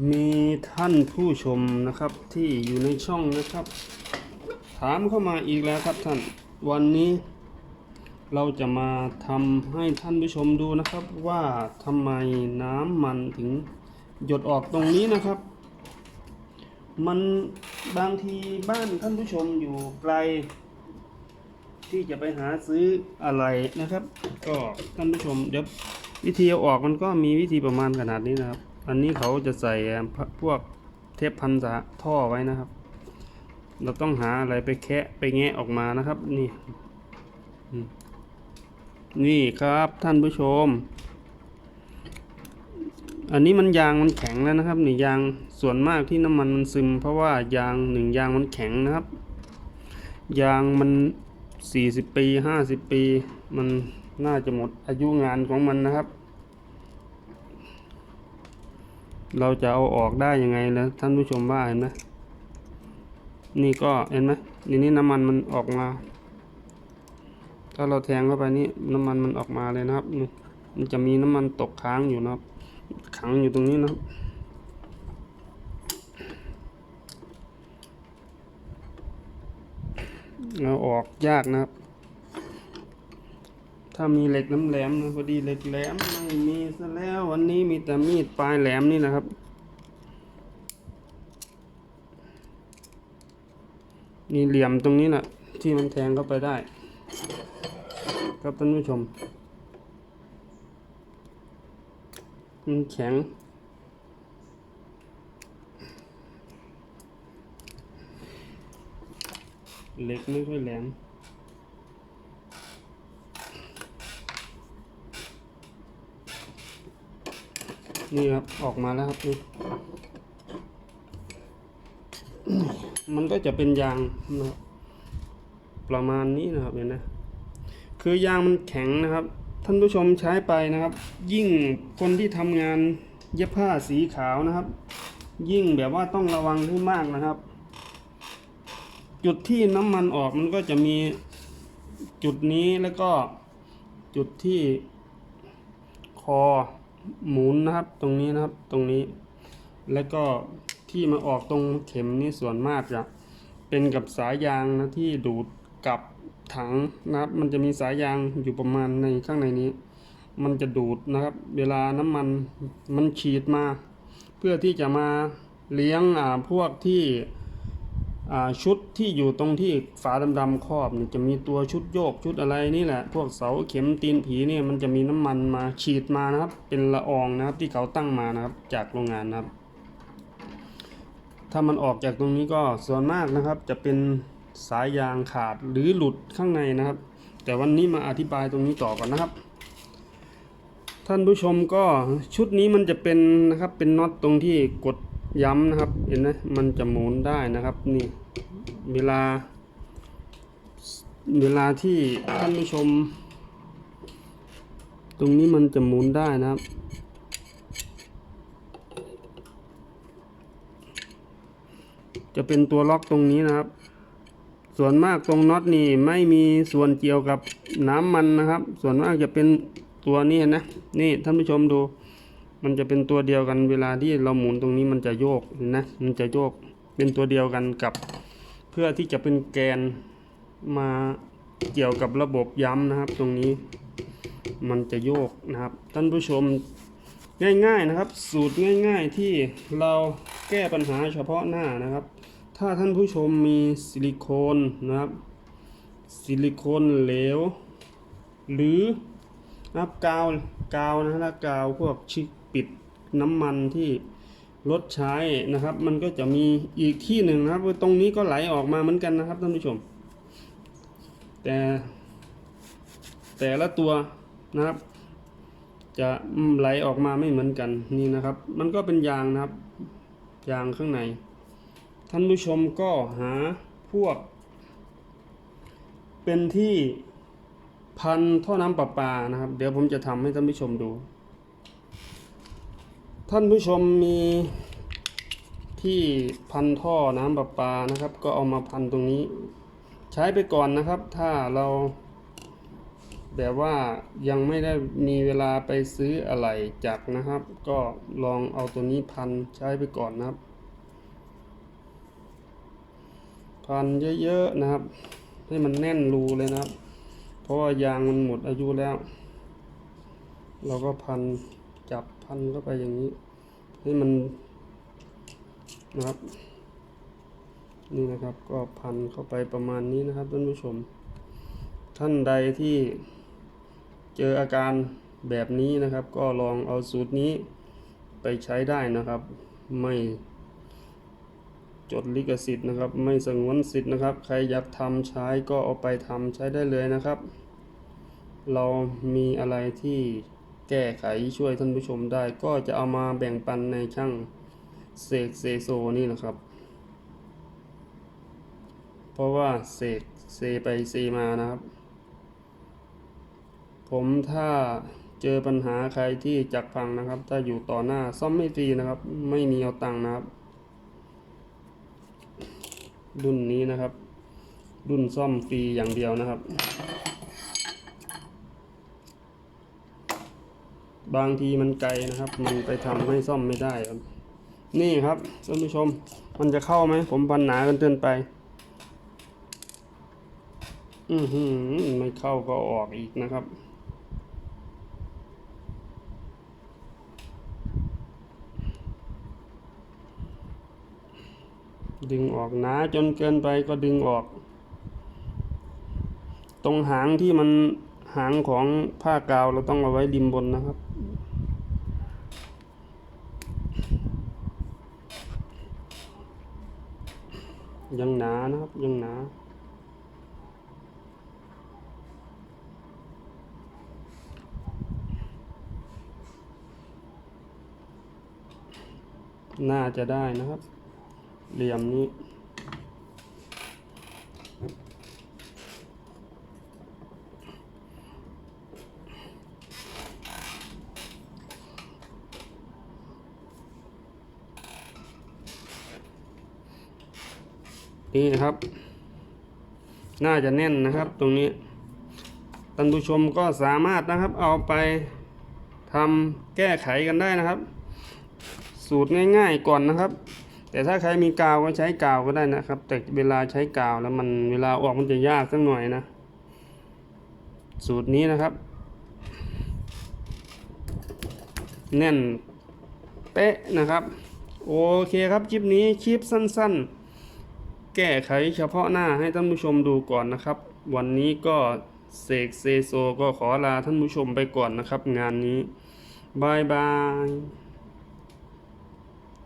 มีท่านผู้ชมนะครับที่อยู่ในช่องนะครับ ถามเข้ามาอีกแล้วครับท่านวันนี้เราจะมาทำให้ท่านผู้ชมดูนะครับว่าทำไมน้ำมันถึงหยดออกตรงนี้นะครับ มันบางทีบ้านท่านผู้ชมอยู่ไกล ที่จะไปหาซื้ออะไรนะครับ ก็ท่านผู้ชมเดี๋ยววิธีเอาออกมันก็มีวิธีประมาณขนาดนี้นะครับ อันนี้เขาจะใส่พวกเทปพันสะท่อไว้นะครับ เราต้องหาอะไรไปแคะไปแงะออกมานะครับ นี่ นี่ครับท่านผู้ชม อันนี้มันยางมันแข็งแล้วนะครับนี่ยางส่วนมากที่น้ำมันมันซึม เพราะว่ายางหนึ่งยางมันแข็งนะครับ ยางมันสี่สิบปีห้าสิบปี มันน่าจะหมดอายุงานของมันนะครับ เราจะเอาออกได้ยังไงนะท่านผู้ชมว่าเห็นไหมนี่ก็เห็นไหมนี่นี่น้ำมันมันออกมา ถ้าเราแทงเข้าไปนี่น้ำมันมันออกมาเลยนะครับนี่มันจะมีน้ำมันตกค้างอยู่นะครับขังอยู่ตรงนี้นะครับเอาออกยากนะครับ ถ้ามีเหล็กน้ำแหลมพอดีเหล็กแหลมไม่มีซะแล้ววันนี้มีแต่มีดปลายแหลมนี่นะครับ นี่เหลี่ยมตรงนี้นะที่มันแทงเข้าไปได้ ครับท่านผู้ชมมันแข็งเหล็กไม่ค่อยแหลม นี่ครับออกมาแล้วครับนี่มันก็จะเป็นยางนะครับประมาณนี้นะครับเห็นนะคือยางมันแข็งนะครับ ท่านผู้ชมใช้ไปนะครับ ยิ่งคนที่ทำงานเย็บผ้าสีขาวนะครับ ยิ่งแบบว่าต้องระวังให้มากนะครับ จุดที่น้ำมันออกมันก็จะมีจุดนี้แล้วก็จุดที่คอ หมุนนะครับ ตรงนี้นะครับตรงนี้ แล้วก็ที่มาออกตรงเข็มนี่ส่วนมากจะเป็นกับสายยางนะที่ดูดกับถังนะครับ มันจะมีสายยางอยู่ประมาณในข้างในนี้ มันจะดูดนะครับ เวลาน้ำมันมันฉีดมา เพื่อที่จะมาเลี้ยงอ่าพวกที่ ชุดที่อยู่ตรงที่ฝาดำๆครอบเนี่ยจะมีตัวชุดโยกชุดอะไรนี่แหละ พวกเสาเข็มตีนผีเนี่ยมันจะมีน้ำมันมาฉีดมานะครับ เป็นละอองนะครับที่เขาตั้งมานะครับจากโรงงานนะครับ ถ้ามันออกจากตรงนี้ก็ส่วนมากนะครับ จะเป็นสายยางขาดหรือหลุดข้างในนะครับ แต่วันนี้มาอธิบายตรงนี้ต่อก่อนนะครับ ท่านผู้ชมก็ชุดนี้มันจะเป็นนะครับเป็นน็อตตรงที่กด ย้ำนะครับ เห็นไหมมันจะหมุนได้นะครับ นี่ เวลา เวลาที่ท่านผู้ชม ตรงนี้มันจะหมุนได้นะครับ จะเป็นตัวล็อกตรงนี้นะครับ ส่วนมากตรงน็อตนี่ไม่มีส่วนเกี่ยวกับน้ำมันนะครับ ส่วนมากจะเป็นตัวนี้นะ นี่ท่านผู้ชมดู มันจะเป็นตัวเดียวกันเวลาที่เราหมุนตรงนี้มันจะโยกนนะมันจะโยกเป็นตัวเดียวกันกับ เพื่อที่จะเป็นแกนมาเกี่ยวกับระบบย้ำนะครับ ตรงนี้มันจะโยกนะครับ ท่านผู้ชมง่ายๆนะครับ สูตรง่ายๆที่เราแก้ปัญหาเฉพาะหน้านะครับ ถ้าท่านผู้ชมมีซิลิโคนนะครับ ซิลิโคนเหลว หรือนะครับกาวกาวนะฮะกาวพวกชิ ปิดน้ำมันที่รถใช้นะครับ มันก็จะมีอีกที่หนึ่งนะครับตรงนี้ก็ไหลออกมาเหมือนกันนะครับท่านผู้ชม แต่แต่ละตัวนะครับ จะไหลออกมาไม่เหมือนกันนี่นะครับ มันก็เป็นยางนะครับ ยางข้างใน ท่านผู้ชมก็หาพวก เป็นที่พันท่อน้ำประปานะครับ เดี๋ยวผมจะทำให้ท่านผู้ชมดู ท่านผู้ชมมีที่พันท่อน้ำประปานะครับ ก็เอามาพันตรงนี้ ใช้ไปก่อนนะครับ ถ้าเราแบบว่ายังไม่ได้มีเวลาไปซื้ออะไรจากนะครับ ก็ลองเอาตัวนี้พันใช้ไปก่อนนะครับ พันเยอะๆนะครับ ให้มันแน่นรูเลยนะครับ เพราะว่ายางมันหมดอายุแล้ว เราก็พัน พันเข้าไปอย่างนี้ ให้มันนะครับ นี่นะครับก็พันเข้าไปประมาณนี้นะครับท่านผู้ชม ท่านใดที่เจออาการแบบนี้นะครับ ก็ลองเอาสูตรนี้ไปใช้ได้นะครับ ไม่จดลิขสิทธิ์นะครับ ไม่สงวนสิทธิ์นะครับ ใครอยากทำใช้ก็เอาไปทำใช้ได้เลยนะครับ เรามีอะไรที่ แก้ไขช่วยท่านผู้ชมได้ ก็จะเอามาแบ่งปันในช่างเสกเซโซนี่นะครับ เพราะว่าเสกเซไปเซมานะครับ ผมถ้าเจอปัญหาใครที่จักพังนะครับ ถ้าอยู่ต่อหน้าซ่อมไม่ฟรีนะครับ ไม่มีเอาตังค์นะครับ รุ่นนี้นะครับ รุ่นซ่อมฟรีอย่างเดียวนะครับ บางทีมันไกลนะครับ มันไปทำให้ซ่อมไม่ได้ครับ นี่ครับท่านผู้ชมมันจะเข้าไหมผมปันหนากันเกินไป อือหือไม่เข้าก็ออกอีกนะครับดึงออกหนาจนเกินไปก็ดึงออก ตรงหางที่มันหางของผ้ากาวเราต้องเอาไว้ริมบนนะครับ ยังหนานะครับยังหนาน่าจะได้นะครับ เหลี่ยมนี้ นี่นะครับ น่าจะแน่นนะครับตรงนี้ท่านผู้ชมก็สามารถนะครับเอาไปทำแก้ไขกันได้นะครับ สูตรง่ายๆก่อนนะครับ แต่ถ้าใครมีกาวก็ใช้กาวก็ได้นะครับ แต่เวลาใช้กาวแล้วมันเวลาออกมันจะยากสักหน่อยนะ สูตรนี้นะครับ แน่นเป๊ะนะครับ โอเคครับคลิปนี้คลิปสั้น ๆ แก้ไขเฉพาะหน้าให้ท่านผู้ชมดูก่อนนะครับ วันนี้ก็เสกเซโซก็ขอลาท่านผู้ชมไปก่อนนะครับ งานนี้บายบาย